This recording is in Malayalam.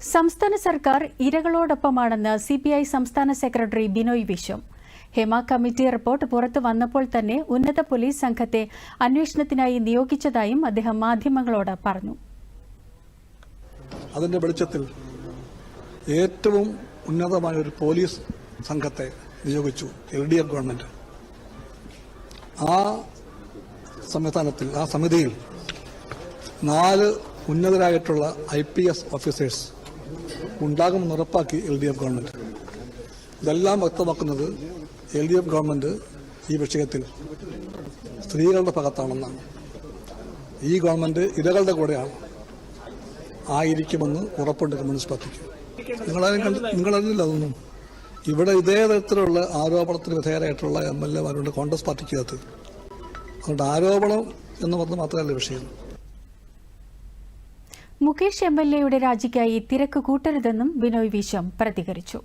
സംസ്ഥാന സർക്കാർ ഇരകളോടൊപ്പമാണെന്ന് സി പി ഐ സംസ്ഥാന secretary Binoy Viswam. Hema committee report പുറത്തു വന്നപ്പോൾ തന്നെ ഉന്നത പോലീസ് സംഘത്തെ അന്വേഷണത്തിനായി നിയോഗിച്ചതായും അദ്ദേഹം മാധ്യമങ്ങളോട് പറഞ്ഞു. അതിന്റെ വെളിച്ചത്തിൽ ഏറ്റവും ഉന്നതമായ ഒരു പോലീസ് സംഘത്തെ നിയോഗിച്ചു എൽ ഡി എഫ് ഗവൺമെന്റ്. ആ സംവിധാനത്തിൽ ആ സമിതിയിൽ നാല് ഉന്നതരായിട്ടുള്ള ഐ പി എസ് ഓഫീസേഴ്സ് ഉണ്ടാകുമെന്ന് ഉറപ്പാക്കി എൽ ഡി എഫ് ഗവൺമെന്റ്. ഇതെല്ലാം വ്യക്തമാക്കുന്നത് എൽ ഡി എഫ് ഗവൺമെന്റ് ഈ വിഷയത്തിൽ സ്ത്രീകളുടെ ഭാഗത്താണെന്നാണ്. ഈ ഗവൺമെന്റ് ഇരകളുടെ കൂടെയാണ് ആയിരിക്കുമെന്ന് ഉറപ്പുണ്ട് കമ്മ്യൂണിസ്റ്റ് പാർട്ടിക്ക് നിങ്ങളാരും കണ്ട് നിങ്ങളറിഞ്ഞില്ല അതൊന്നും. ഇവിടെ ഇതേ തരത്തിലുള്ള ആരോപണത്തിന് വിധേയരായിട്ടുള്ള എം എൽ എമാരുണ്ട് കോൺഗ്രസ് പാർട്ടിക്കകത്ത്. അതുകൊണ്ട് ആരോപണം എന്ന് പറഞ്ഞ് മാത്രമല്ല വിഷയം. മുകേഷ് എം എൽ എയുടെ രാജിക്കായി തിരക്ക് കൂട്ടരുതെന്നും ബിനോയ് വിശ്വം പ്രതികരിച്ചു